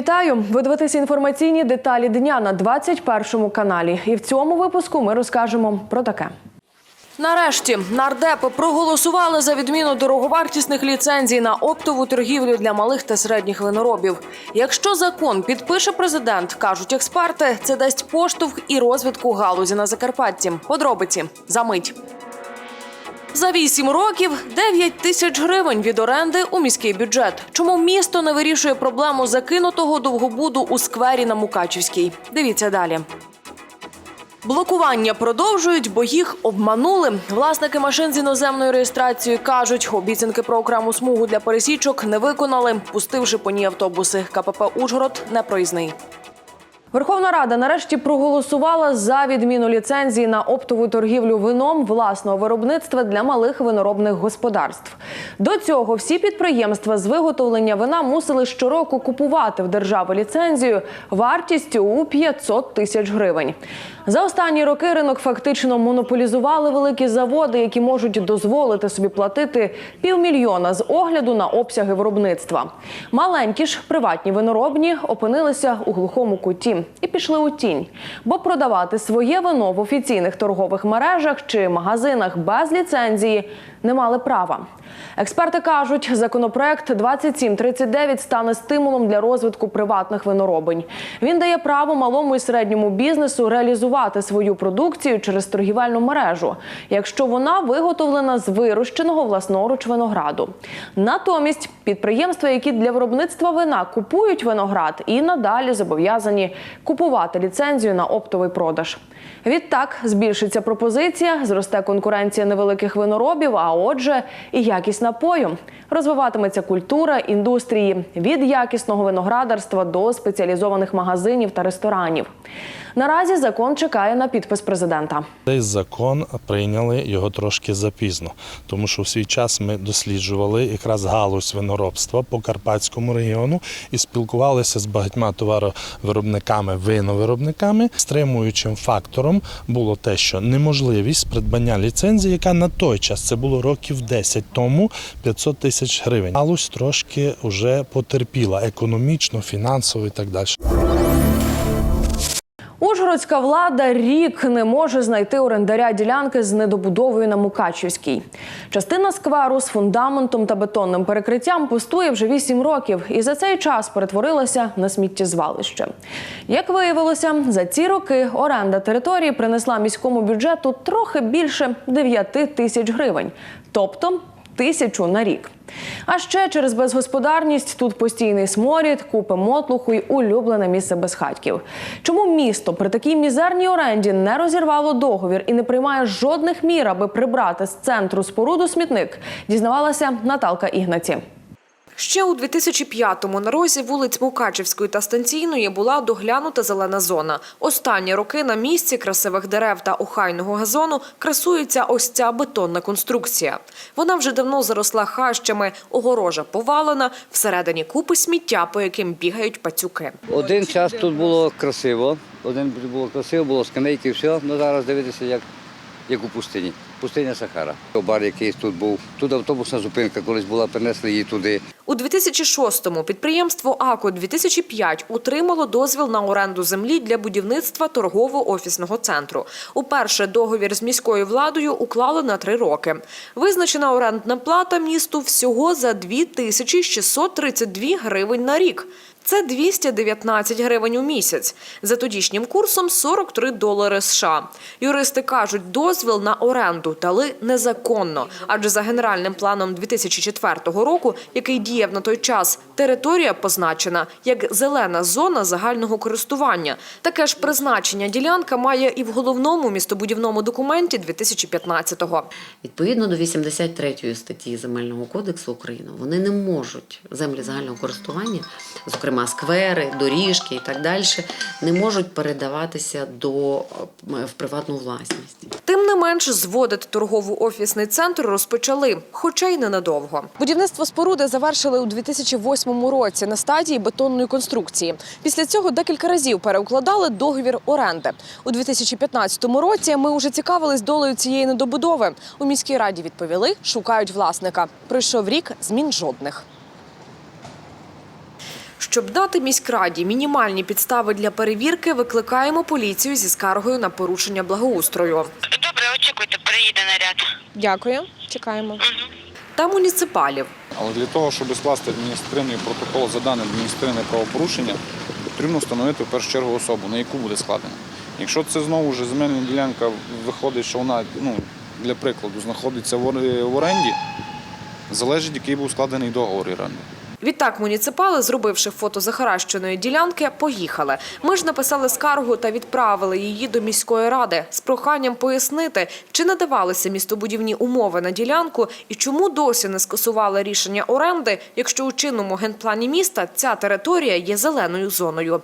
Вітаю! Ви дивитеся інформаційні деталі дня на 21 каналі. І в цьому випуску ми розкажемо про таке. Нарешті нардепи проголосували за відміну дороговартісних ліцензій на оптову торгівлю для малих та середніх виноробів. Якщо закон підпише президент, кажуть експерти, це дасть поштовх і розвитку галузі на Закарпатті. Подробиці за мить. За вісім років 9 тисяч гривень від оренди у міський бюджет. Чому місто не вирішує проблему закинутого довгобуду у сквері на Мукачівській? Дивіться далі. Блокування продовжують, бо їх обманули. Власники машин з іноземною реєстрацією кажуть, обіцянки про окрему смугу для пересічок не виконали, пустивши по ній автобуси. КПП Ужгород не проїзний. Верховна Рада нарешті проголосувала за відміну ліцензії на оптову торгівлю вином власного виробництва для малих виноробних господарств. До цього всі підприємства з виготовлення вина мусили щороку купувати в держави ліцензію вартістю у 500 тисяч гривень. За останні роки ринок фактично монополізували великі заводи, які можуть дозволити собі платити півмільйона з огляду на обсяги виробництва. Маленькі ж приватні виноробні опинилися у глухому куті і пішли у тінь, бо продавати своє вино в офіційних торгових мережах чи магазинах без ліцензії не мали права. Експерти кажуть, законопроект 2739 стане стимулом для розвитку приватних виноробень. Він дає право малому і середньому бізнесу реалізувати свою продукцію через торгівельну мережу, якщо вона виготовлена з вирощеного власноруч винограду. Натомість підприємства, які для виробництва вина купують виноград, і надалі зобов'язані купувати ліцензію на оптовий продаж. Відтак збільшиться пропозиція, зросте конкуренція невеликих виноробів, а отже, і якість напою. Розвиватиметься культура індустрії від якісного виноградарства до спеціалізованих магазинів та ресторанів. Наразі закон чекає на підпис президента. Цей закон прийняли його трошки запізно, тому що в свій час ми досліджували якраз галузь виноробства по Карпатському регіону і спілкувалися з багатьма товаровиробниками, виновиробниками. Стримуючим фактором було те, що неможливість придбання ліцензії, яка на той час це було років 10 тому 500 тисяч гривень. Галузь трошки вже потерпіла економічно, фінансово і так далі. Ужгородська влада рік не може знайти орендаря ділянки з недобудовою на Мукачівській. Частина скверу з фундаментом та бетонним перекриттям пустує вже 8 років і за цей час перетворилася на сміттєзвалище. Як виявилося, за ці роки оренда території принесла міському бюджету трохи більше 9 тисяч гривень, тобто тисячу на рік. А ще через безгосподарність тут постійний сморід, купи мотлуху й улюблене місце безхатьків. Чому місто при такій мізерній оренді не розірвало договір і не приймає жодних мір, аби прибрати з центру споруду смітник? Дізнавалася Наталка Ігнаці. Ще у 2005-му на розі вулиць Мукачівської та Станційної була доглянута зелена зона. Останні роки на місці красивих дерев та охайного газону красується ось ця бетонна конструкція. Вона вже давно заросла хащами, огорожа повалена, всередині купи сміття, по яким бігають пацюки. Один час тут було красиво, один було красиво, було скамейки, все. Ну зараз дивитися, як, як у пустині. Пустиня Сахара. Бар якийсь тут був. Тут автобусна зупинка колись була, принесли її туди. У 2006-му підприємство АКО 2005 утримало дозвіл на оренду землі для будівництва торгово-офісного центру. Уперше договір з міською владою уклали на три роки. Визначена орендна плата місту всього за 2632 гривень на рік. Це 219 гривень у місяць. За тодішнім курсом 43 долари США. Юристи кажуть, дозвіл на оренду дали незаконно, адже за генеральним планом 2004 року, який діяв на той час, територія позначена як зелена зона загального користування. Таке ж призначення ділянка має і в головному містобудівному документі 2015-го. Відповідно до 83 статті Земельного кодексу України вони не можуть землі загального користування, зокрема сквери, доріжки і так далі, не можуть передаватися до е, в приватну власність. Тим не менш, зводити торгово-офісний центр розпочали, хоча й ненадовго. Будівництво споруди завершили у 2008 році на стадії бетонної конструкції. Після цього декілька разів переукладали договір оренди. У 2015 році ми вже цікавились долею цієї недобудови. У міській раді відповіли, шукають власника. Пройшов рік, змін жодних. Щоб дати міськраді мінімальні підстави для перевірки, викликаємо поліцію зі скаргою на порушення благоустрою. Добре, очікуйте, приїде наряд. Дякую, чекаємо. Та муніципалів. Але для того, щоб скласти адміністративний протокол за дане адміністративне правопорушення, потрібно встановити в першу чергу особу, на яку буде складено. Якщо це знову ж земельна ділянка виходить, що вона, ну, для прикладу, знаходиться в в оренді, залежить, який був складений договор оренди. Відтак муніципали, зробивши фото захаращеної ділянки, поїхали. Ми ж написали скаргу та відправили її до міської ради з проханням пояснити, чи надавалися містобудівні умови на ділянку і чому досі не скасували рішення оренди, якщо у чинному генплані міста ця територія є зеленою зоною.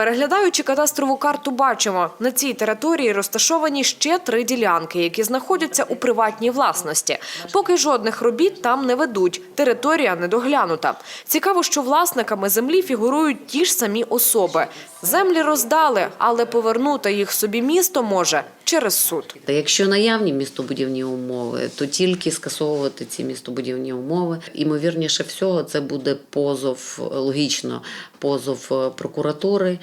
Переглядаючи кадастрову карту, бачимо, на цій території розташовані ще три ділянки, які знаходяться у приватній власності. Поки жодних робіт там не ведуть. Територія недоглянута. Цікаво, що власниками землі фігурують ті ж самі особи. Землі роздали, але повернути їх собі місто може через суд. Якщо наявні містобудівні умови, то тільки скасовувати ці містобудівні умови. Імовірніше всього, це буде позов логічно, позов е, прокуратури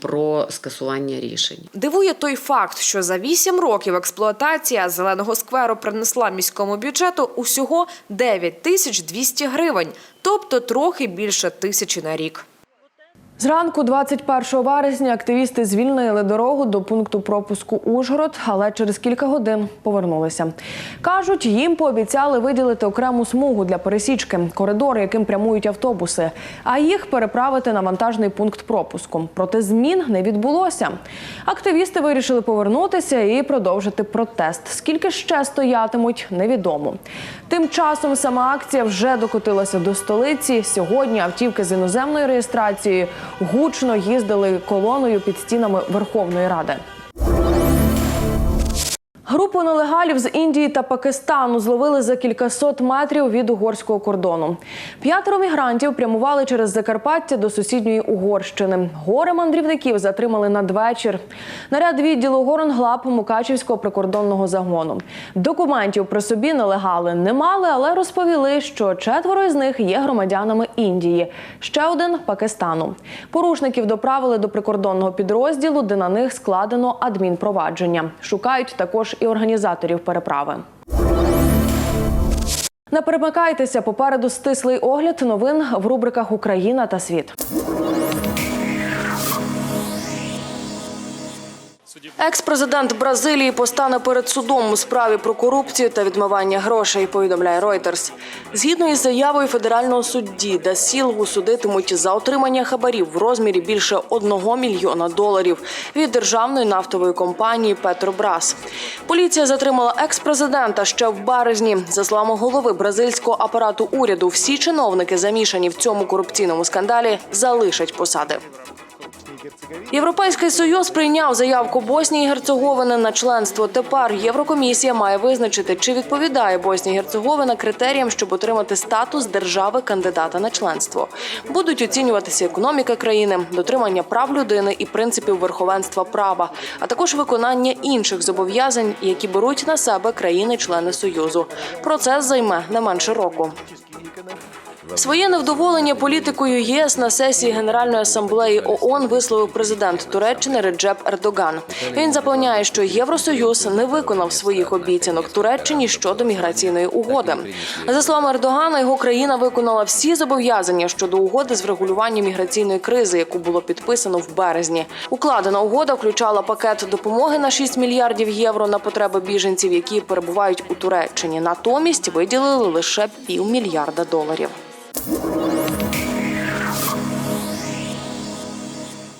про скасування рішень. Дивує той факт, що за вісім років експлуатація зеленого скверу принесла міському бюджету усього 9 тисяч 200 гривень, тобто трохи більше тисячі на рік. Зранку 21 вересня активісти звільнили дорогу до пункту пропуску Ужгород, але через кілька годин повернулися. Кажуть, їм пообіцяли виділити окрему смугу для пересічки, коридор, яким прямують автобуси, а їх переправити на вантажний пункт пропуску. Проте змін не відбулося. Активісти вирішили повернутися і продовжити протест. Скільки ще стоятимуть, невідомо. Тим часом сама акція вже докотилася до столиці. Сьогодні автівки з іноземною реєстрацією гучно їздили колоною під стінами Верховної Ради. Групу нелегалів з Індії та Пакистану зловили за кількасот метрів від угорського кордону. П'ятеро мігрантів прямували через Закарпаття до сусідньої Угорщини. Горе мандрівників затримали надвечір. Наряд відділу Горонглаб Мукачівського прикордонного загону. Документів при собі нелегали не мали, але розповіли, що четверо із них є громадянами Індії, ще один Пакистану. Порушників доправили до прикордонного підрозділу, де на них складено адмінпровадження. Шукають також і організаторів переправи. Не перемикайтеся попереду стислий огляд новин в рубриках Україна та світ. Екс-президент Бразилії постане перед судом у справі про корупцію та відмивання грошей. Повідомляє Reuters. Згідно із заявою федерального судді, да Сілгу судитимуть за отримання хабарів в розмірі більше одного мільйона доларів від державної нафтової компанії Петробрас. Поліція затримала екс-президента ще в березні. За словами голови бразильського апарату уряду, всі чиновники, замішані в цьому корупційному скандалі, залишать посади. Європейський союз прийняв заявку Боснії і Герцеговини на членство. Тепер Єврокомісія має визначити, чи відповідає Боснія і Герцеговина критеріям, щоб отримати статус держави кандидата на членство. Будуть оцінюватися економіка країни, дотримання прав людини і принципів верховенства права, а також виконання інших зобов'язань, які беруть на себе країни-члени союзу. Процес займе не менше року. Своє невдоволення політикою ЄС на сесії Генеральної асамблеї ООН висловив президент Туреччини Реджеп Ердоган. Він запевняє, що Євросоюз не виконав своїх обіцянок Туреччині щодо міграційної угоди. За словами Ердогана, його країна виконала всі зобов'язання щодо угоди з врегулювання міграційної кризи, яку було підписано в березні. Укладена угода включала пакет допомоги на 6 мільярдів євро на потреби біженців, які перебувають у Туреччині. Натомість виділили лише півмільярда доларів.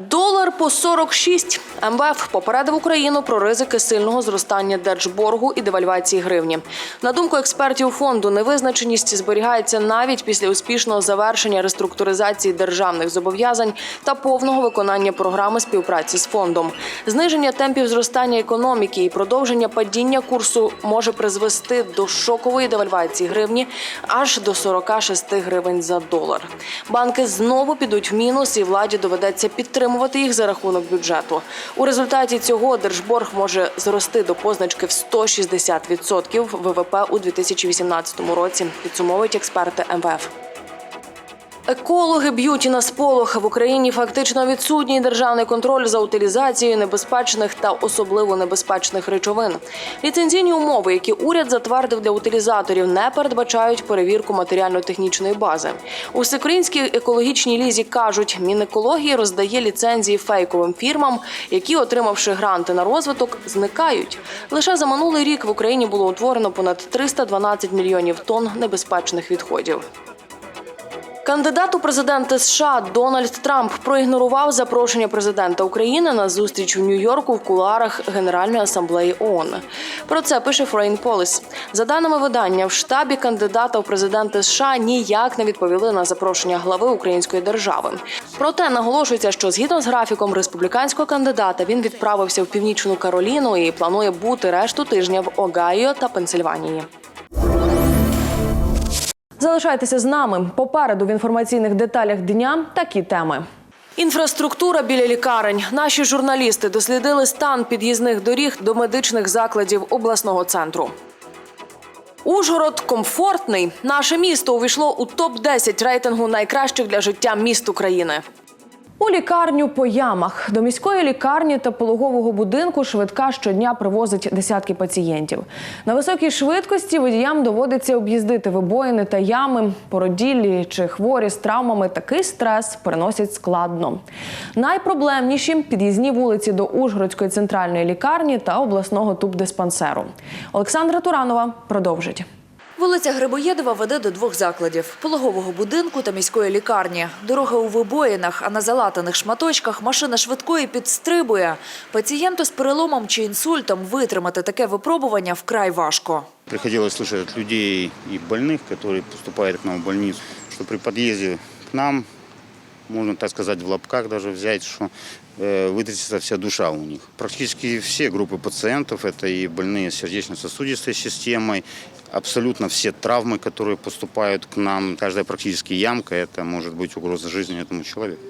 Долар по 46. МВФ попередив Україну про ризики сильного зростання держборгу і девальвації гривні. На думку експертів фонду, невизначеність зберігається навіть після успішного завершення реструктуризації державних зобов'язань та повного виконання програми співпраці з фондом. Зниження темпів зростання економіки і продовження падіння курсу може призвести до шокової девальвації гривні аж до 46 гривень за долар. Банки знову підуть в мінус, і владі доведеться підтримувати їх за рахунок бюджету. У результаті цього держборг може зрости до позначки в 160% ВВП у 2018 році. Підсумовують експерти МВФ. Екологи б'ють на сполох в Україні фактично відсутній державний контроль за утилізацією небезпечних та особливо небезпечних речовин. Ліцензійні умови, які уряд затвердив для утилізаторів, не передбачають перевірку матеріально-технічної бази. У всеукраїнській екологічній лізі кажуть, Мінекології роздає ліцензії фейковим фірмам, які, отримавши гранти на розвиток, зникають. Лише за минулий рік в Україні було утворено понад 312 мільйонів тонн небезпечних відходів. Кандидат у президенти США Дональд Трамп проігнорував запрошення президента України на зустріч у Нью-Йорку в кулуарах Генеральної асамблеї ООН. Про це пише Foreign Policy. За даними видання, в штабі кандидата у президенти США ніяк не відповіли на запрошення глави української держави. Проте наголошується, що згідно з графіком республіканського кандидата він відправився в північну Кароліну і планує бути решту тижня в Огайо та Пенсильванії. Залишайтеся з нами. Попереду в інформаційних деталях дня такі теми. Інфраструктура біля лікарень. Наші журналісти дослідили стан під'їзних доріг до медичних закладів обласного центру. Ужгород комфортний. Наше місто увійшло у топ 10 рейтингу найкращих для життя міст України. У лікарню по ямах до міської лікарні та пологового будинку швидка щодня привозить десятки пацієнтів. На високій швидкості водіям доводиться об'їздити вибоїни та ями. Породіллі чи хворі з травмами такий стрес переносять складно. Найпроблемніші під'їзні вулиці до Ужгородської центральної лікарні та обласного тубдиспансеру. Олександра Туранова продовжить. Вулиця Грибоєдова веде до двох закладів – пологового будинку та міської лікарні. Дорога у вибоїнах, а на залатаних шматочках машина швидкої підстрибує. Пацієнту з переломом чи інсультом витримати таке випробування вкрай важко. Приходилось слышать от людей и больных, которые поступают к нам в больницу, что при подъезде к нам, можно так сказать, в лапках даже взять, что э, вытрясется вся душа у них. Практически все группы пациентов, это и больные с сердечно-сосудистой системой, абсолютно все травмы, которые поступают к нам, каждая практически ямка, это может быть угроза жизни этому человеку.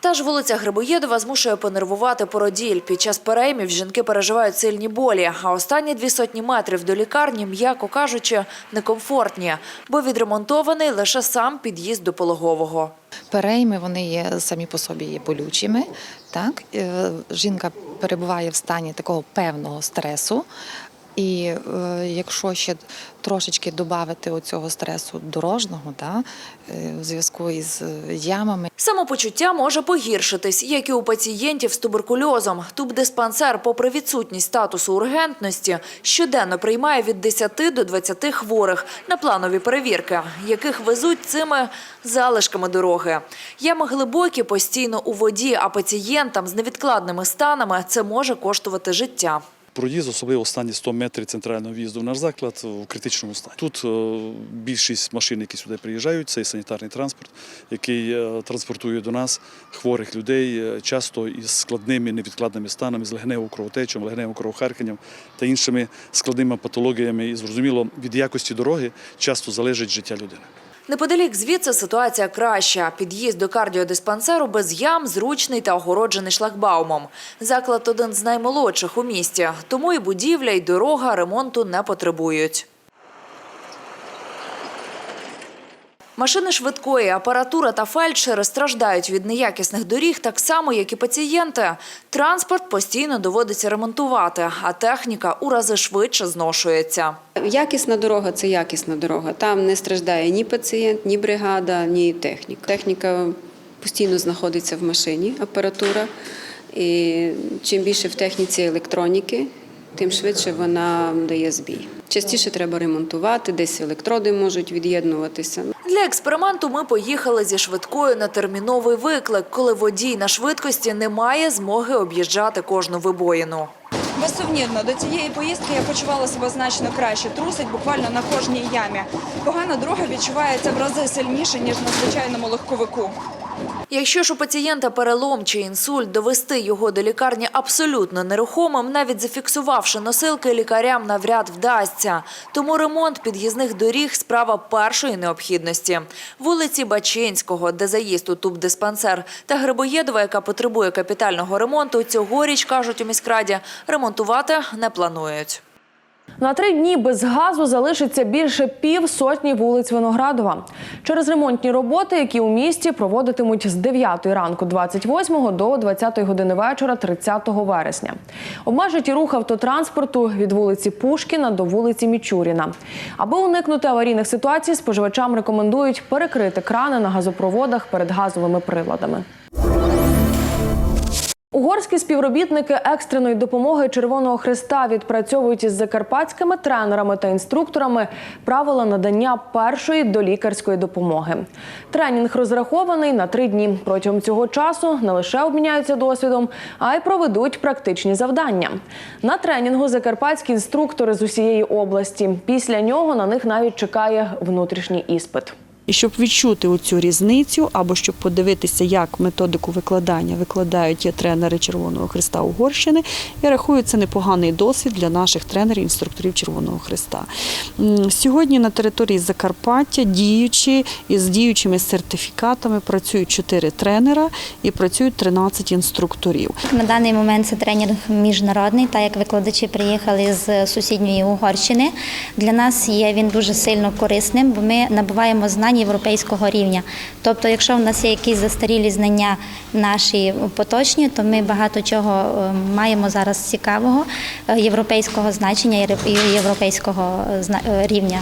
Та ж вулиця Грибоєдова змушує понервувати породіль. Під час переймів жінки переживають сильні болі, а останні дві сотні метрів до лікарні, м'яко кажучи, некомфортні, бо відремонтований лише сам під'їзд до пологового. Перейми вони є самі по собі є болючими. Так? Е, Жінка перебуває в стані такого певного стресу. і е, якщо ще трошечки додати оцього стресу дорожнього, да, е, в зв'язку із е, ямами, Самопочуття може погіршитись, як і у пацієнтів з туберкульозом. Тубдиспансер, попри відсутність статусу ургентності, щоденно приймає від 10 до 20 хворих на планові перевірки, яких везуть цими залишками дороги. Ями глибокі, постійно у воді, а пацієнтам з невідкладними станами це може коштувати життя. Проїзд, особливо останні 100 метрів центрального в'їзду в наш заклад у критичному стані. Тут е, більшість машин, які сюди приїжджають, це і санітарний транспорт, який е, транспортує до нас хворих людей, е, часто із складними невідкладними станами, з легневою кровотечем, легневим кровохарканням та іншими складними патологіями. І зрозуміло, від якості дороги часто залежить життя людини. Неподалік звідси ситуація краща. Під'їзд до кардіодиспансеру без ям, зручний та огороджений шлагбаумом. Заклад один з наймолодших у місті, тому і будівля, і дорога ремонту не потребують. Машини швидкої, апаратура та фельдшери страждають від неякісних доріг так само, як і пацієнти. Транспорт постійно доводиться ремонтувати, а техніка у рази швидше зношується. Якісна дорога це якісна дорога. Там не страждає ні пацієнт, ні бригада, ні техніка. Техніка постійно знаходиться в машині, апаратура. І чим більше в техніці електроніки, тим швидше вона дає збій. Частіше треба ремонтувати, десь електроди можуть від'єднуватися. Для експерименту ми поїхали зі швидкою на терміновий виклик, коли водій на швидкості не має змоги об'їжджати кожну вибоїну. Безсумнівно, до цієї поїздки я почувала себе значно краще. Трусить буквально на кожній ямі. Погана дорога відчувається в рази сильніше, ніж на звичайному легковику. Якщо ж у пацієнта перелом чи інсульт, довести його до лікарні абсолютно нерухомим, навіть зафіксувавши носилки, лікарям навряд вдасться. Тому ремонт під'їзних доріг – справа першої необхідності. Вулиці Бачинського, де заїзд у тубдиспансер, та Грибоєдова, яка потребує капітального ремонту, цьогоріч, кажуть у міськраді, ремонтувати не планують. На три дні без газу залишиться більше пів сотні вулиць Виноградова. Через ремонтні роботи, які у місті проводитимуть з 9 ранку 28 до 20 години вечора 30 вересня. Обмежать і рух автотранспорту від вулиці Пушкіна до вулиці Мічуріна. Аби уникнути аварійних ситуацій, споживачам рекомендують перекрити крани на газопроводах перед газовими приладами. Угорські співробітники екстреної допомоги Червоного Христа відпрацьовують із закарпатськими тренерами та інструкторами правила надання першої долікарської допомоги. Тренінг розрахований на три дні. Протягом цього часу не лише обміняються досвідом, а й проведуть практичні завдання. На тренінгу закарпатські інструктори з усієї області. Після нього на них навіть чекає внутрішній іспит. І щоб відчути оцю різницю, або щоб подивитися, як методику викладання викладають тренери Червоного Христа Угорщини, я рахую, це непоганий досвід для наших тренерів, інструкторів Червоного Христа. Сьогодні на території Закарпаття діючі із діючими сертифікатами працюють 4 тренера і працюють 13 інструкторів. На даний момент це тренінг міжнародний, так як викладачі приїхали з сусідньої Угорщини. Для нас є він дуже сильно корисним, бо ми набуваємо знань європейського рівня. Тобто, якщо в нас є якісь застарілі знання наші поточні, то ми багато чого е, маємо зараз цікавого е, європейського значення і європейського е, рівня.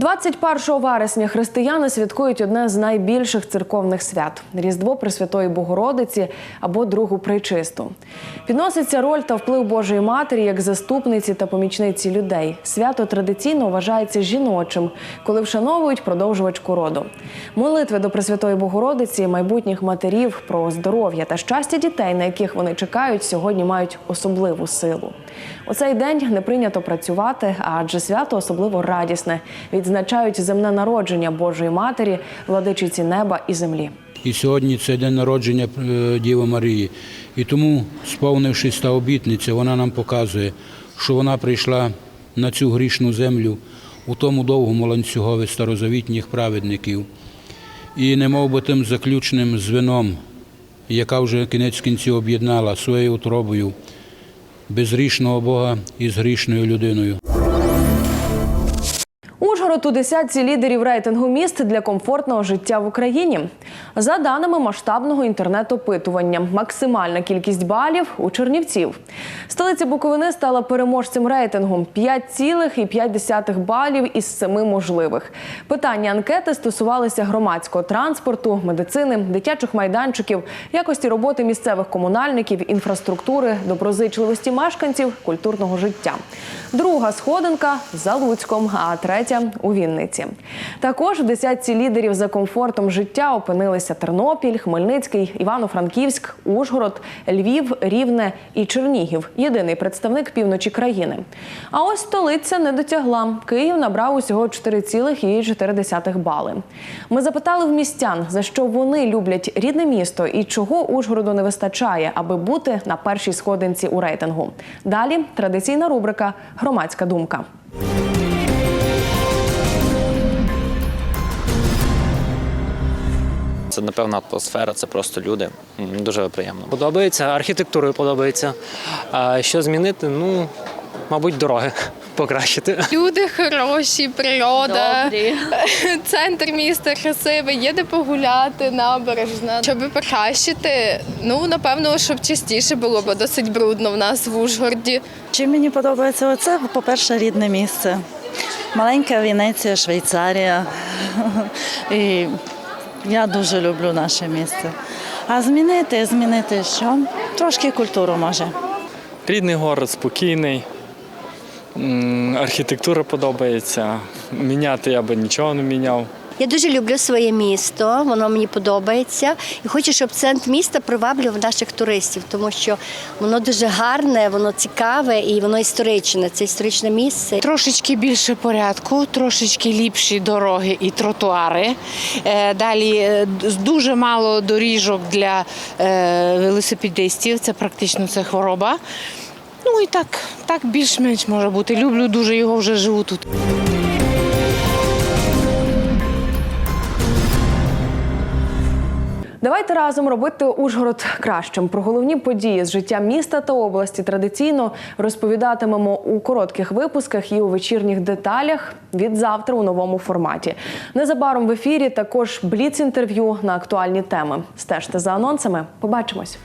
21 вересня християни святкують одне з найбільших церковних свят Різдво Пресвятої Богородиці або Другу Пречисту. Підноситься роль та вплив Божої Матері як заступниці та помічниці людей. Свято традиційно вважається жіночим, коли вшановують продовжувачку роду. Молитви до Пресвятої Богородиці, майбутніх матерів про здоров'я та щастя дітей, на яких вони чекають, сьогодні мають особливу силу. У цей день не прийнято працювати, адже свято особливо радісне. Відзначають земне народження Божої Матері, владичиці неба і землі. І сьогодні це день народження е, Діви Марії. І тому, сповнившись та обітниця, вона нам показує, що вона прийшла на цю грішну землю у тому довгому ланцюгові старозавітніх праведників. І немов би тим заключним звіном, яка вже кінець кінців об'єднала своєю утробою безгрішного Бога із грішною людиною. Ужгород у десятці лідерів рейтингу міст для комфортного життя в Україні. За даними масштабного інтернет-опитування, максимальна кількість балів у Чернівців. Столиця Буковини стала переможцем рейтингу 5,5 балів із 7 можливих. Питання анкети стосувалися громадського транспорту, медицини, дитячих майданчиків, якості роботи місцевих комунальників, інфраструктури, доброзичливості мешканців, культурного життя. Друга сходинка за Луцьком, а третя у Вінниці. Також в десятці лідерів за комфортом життя опинилися Тернопіль, Хмельницький, Івано-Франківськ, Ужгород, Львів, Рівне і Чернігів єдиний представник півночі країни. А ось столиця не дотягла. Київ набрав усього 4,4 бали. Ми запитали в містян, за що вони люблять рідне місто і чого Ужгороду не вистачає, аби бути на першій сходинці у рейтингу. Далі традиційна рубрика Громадська думка. Це напевно атмосфера, це просто люди. Дуже приємно. Подобається, архітектурою подобається. А що змінити? Ну, мабуть, дороги покращити. Люди хороші, природа, центр міста красивий, є де погуляти, набережна. Щоб покращити, ну напевно, щоб частіше було, бо досить брудно в нас в Ужгороді. Чим мені подобається оце, по-перше, рідне місце. Маленька Венеція, Швейцарія. І я дуже люблю наше місце. А змінити, змінити що? Трошки культуру може. Рідний город, спокійний, архітектура подобається. Міняти я би нічого не міняв. Я дуже люблю своє місто, воно мені подобається. І хочу, щоб центр міста приваблював наших туристів, тому що воно дуже гарне, воно цікаве і воно історичне. Це історичне місце. Трошечки більше порядку, трошечки ліпші дороги і тротуари. Е, Далі е, дуже мало доріжок для е, велосипедистів. Це практично це хвороба. Ну і так, так більш-менш може бути. Люблю дуже його вже живу тут. Давайте разом робити Ужгород кращим. Про головні події з життя міста та області традиційно розповідатимемо у коротких випусках і у вечірніх деталях від завтра у новому форматі. Незабаром в ефірі також бліц інтерв'ю на актуальні теми. Стежте за анонсами. Побачимось.